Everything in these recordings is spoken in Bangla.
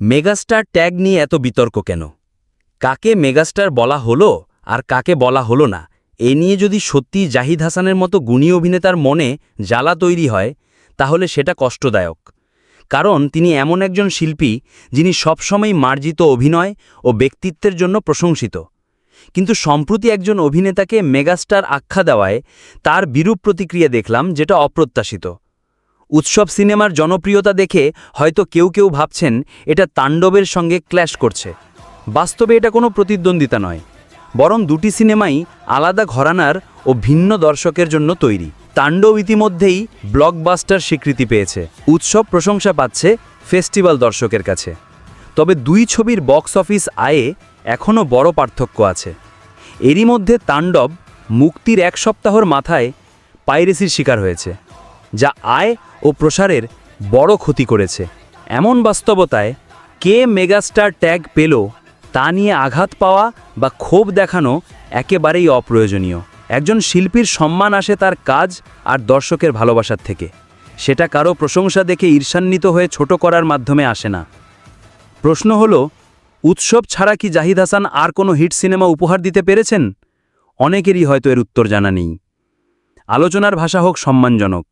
মেগাস্টার ট্যাগ নিয়ে এত বিতর্ক কেন? কাকে মেগাস্টার বলা হলো আর কাকে বলা হলো না? এ নিয়ে যদি সত্যি জাহিদ হাসানের মতো গুণী অভিনেতার মনে জ্বালা তৈরি হয়, তাহলে সেটা কষ্টদায়ক। কারণ তিনি এমন একজন শিল্পী যিনি সবসময় মার্জিত অভিনয় ও ব্যক্তিত্বের জন্য প্রশংসিত। কিন্তু সম্প্রতি একজন অভিনেতাকে মেগাস্টার আখ্যা দেওয়ায় তার বিরূপ প্রতিক্রিয়া দেখলাম যেটা অপ্রত্যাশিত। উৎসব সিনেমার জনপ্রিয়তা দেখে হয়তো কেউ কেউ ভাবছেন এটা তাণ্ডবের সঙ্গে ক্ল্যাশ করছে। বাস্তবে এটা কোনো প্রতিদ্বন্দ্বিতা নয়। বরং দুটি সিনেমাই আলাদা ঘরানার ও ভিন্ন দর্শকের জন্য তৈরি। তাণ্ডব ইতিমধ্যেই ব্লকবাস্টার স্বীকৃতি পেয়েছে। উৎসব প্রশংসা পাচ্ছে ফেস্টিভ্যাল দর্শকের কাছে। তবে দুই ছবির বক্স অফিস আয়ে এখনও বড় পার্থক্য আছে। এরই মধ্যে তাণ্ডব মুক্তির এক সপ্তাহর মাথায় পাইরেসির শিকার হয়েছে। যা আয় ও প্রসারের বড় ক্ষতি করেছে। এমন বাস্তবতায় কে মেগাস্টার ট্যাগ পেল তা নিয়ে আঘাত পাওয়া বা ক্ষোভ দেখানো একেবারেই অপ্রয়োজনীয়। একজন শিল্পীর সম্মান আসে তার কাজ আর দর্শকের ভালোবাসার থেকে। সেটা কারও প্রশংসা দেখে ঈর্ষান্বিত হয়ে ছোট করার মাধ্যমে আসে না। প্রশ্ন হল, উৎসব ছাড়া কি জাহিদ হাসান আর কোনো হিট সিনেমা উপহার দিতে পেরেছেন? অনেকেরই হয়তো এর উত্তর জানা নেই। আলোচনার ভাষা হোক সম্মানজনক।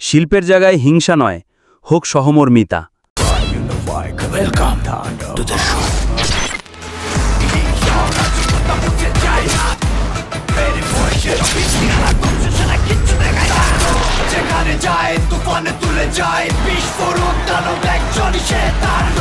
শিল্পের জায়গায় হিংসা নয় হোক সহমর্মিতা। যায় তুফানে তুলে যায় বিস্ফোরক সে তার